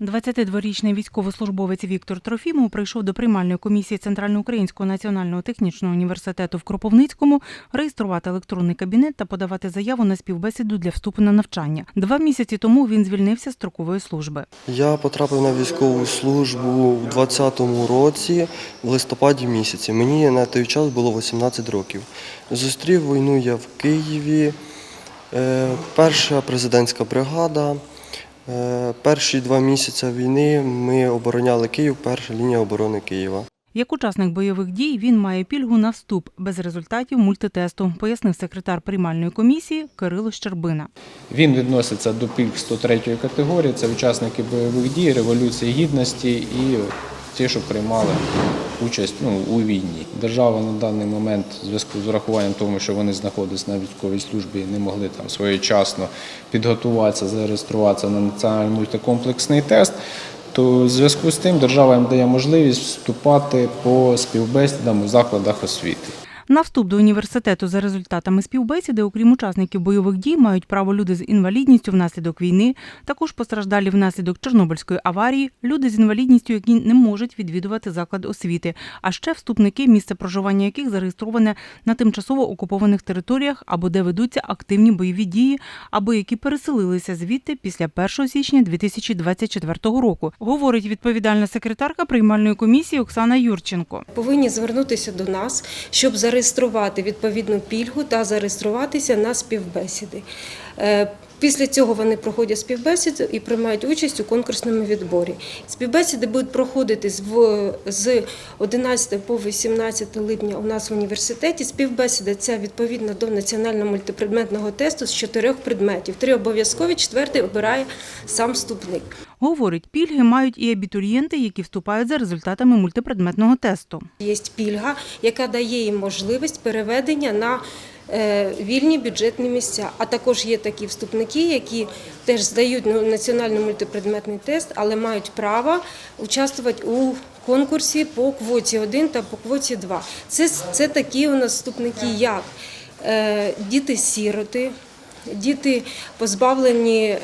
22-річний військовослужбовець Віктор Трофімов прийшов до приймальної комісії Центральноукраїнського національного технічного університету в Кропивницькому реєструвати електронний кабінет та подавати заяву на співбесіду для вступу на навчання. Два місяці тому він звільнився з строкової служби. Я потрапив на військову службу в 2020 році, в листопаді місяці. Мені на той час було 18 років. Зустрів війну я в Києві, Е, перша президентська бригада. Е, Перші два місяці війни ми обороняли Київ, перша лінія оборони Києва. Як учасник бойових дій він має пільгу на вступ без результатів мультитесту, пояснив секретар приймальної комісії Кирило Щербина. Він відноситься до пільг 103 категорії. Це учасники бойових дій, революції гідності і ті, що приймали участь ну, у війні. Держава на даний момент, в зв'язку з урахуванням того, що вони знаходились на військовій службі і не могли там своєчасно підготуватися, зареєструватися на національний мультикомплексний тест. То в зв'язку з тим держава їм дає можливість вступати по співбесідам у закладах освіти. На вступ до університету за результатами співбесіди, окрім учасників бойових дій, мають право люди з інвалідністю внаслідок війни, також постраждалі внаслідок Чорнобильської аварії, люди з інвалідністю, які не можуть відвідувати заклад освіти, а ще вступники, місце проживання яких зареєстроване на тимчасово окупованих територіях або де ведуться активні бойові дії, або які переселилися звідти після 1 січня 2024 року, говорить відповідальна секретарка приймальної комісії Оксана Юрченко. повинні звернутися до нас, щоб зареєструвати відповідну пільгу та зареєструватися на співбесіди. Е, Після цього вони проходять співбесіду і приймають участь у конкурсному відборі. Співбесіди будуть проходити з в- з 11 по 18 липня у нас в університеті. Співбесіда це відповідно до національного мультипредметного тесту з чотирьох предметів. Три обов'язкові, четвертий обирає сам вступник. Говорить, пільги мають і абітурієнти, які вступають за результатами мультипредметного тесту. Є пільга, яка дає їм можливість переведення на е, вільні бюджетні місця. А також є такі вступники, які теж здають ну, національний мультипредметний тест, але мають право участвувати у конкурсі по квоті 1 та по квоті 2. Це, це такі у нас вступники, як е, діти-сіроти, діти позбавлені.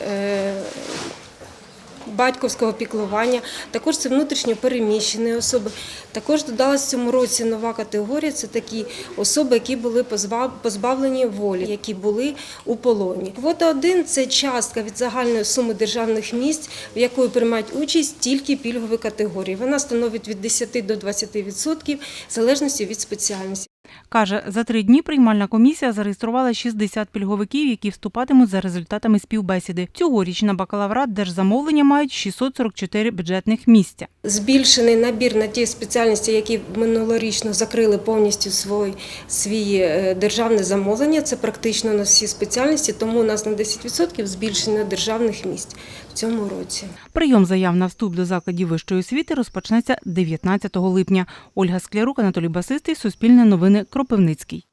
Батьківського піклування, також це внутрішньо переміщені особи. Також додалась в цьому році нова категорія це такі особи, які були позбавлені волі, які були у полоні. Квота 1 – це частка від загальної суми державних місць, в якої приймають участь тільки пільгові категорії. Вона становить від 10 до 20% в залежності від спеціальності. Каже, за три дні приймальна комісія зареєструвала 60 пільговиків, які вступатимуть за результатами співбесіди. Цьогоріч на бакалаврат держзамовлення мають 644 бюджетних місця. Збільшений набір на ті спеціальності, які минулорічно закрили повністю свій, свій е, державне замовлення. Це практично на всі спеціальності, тому у нас на 10% збільшення державних місць в цьому році. Прийом заяв на вступ до закладів вищої освіти розпочнеться 19 липня. Ольга Склярук, Анатолій Басистий, Суспільне новини, Кропивницький.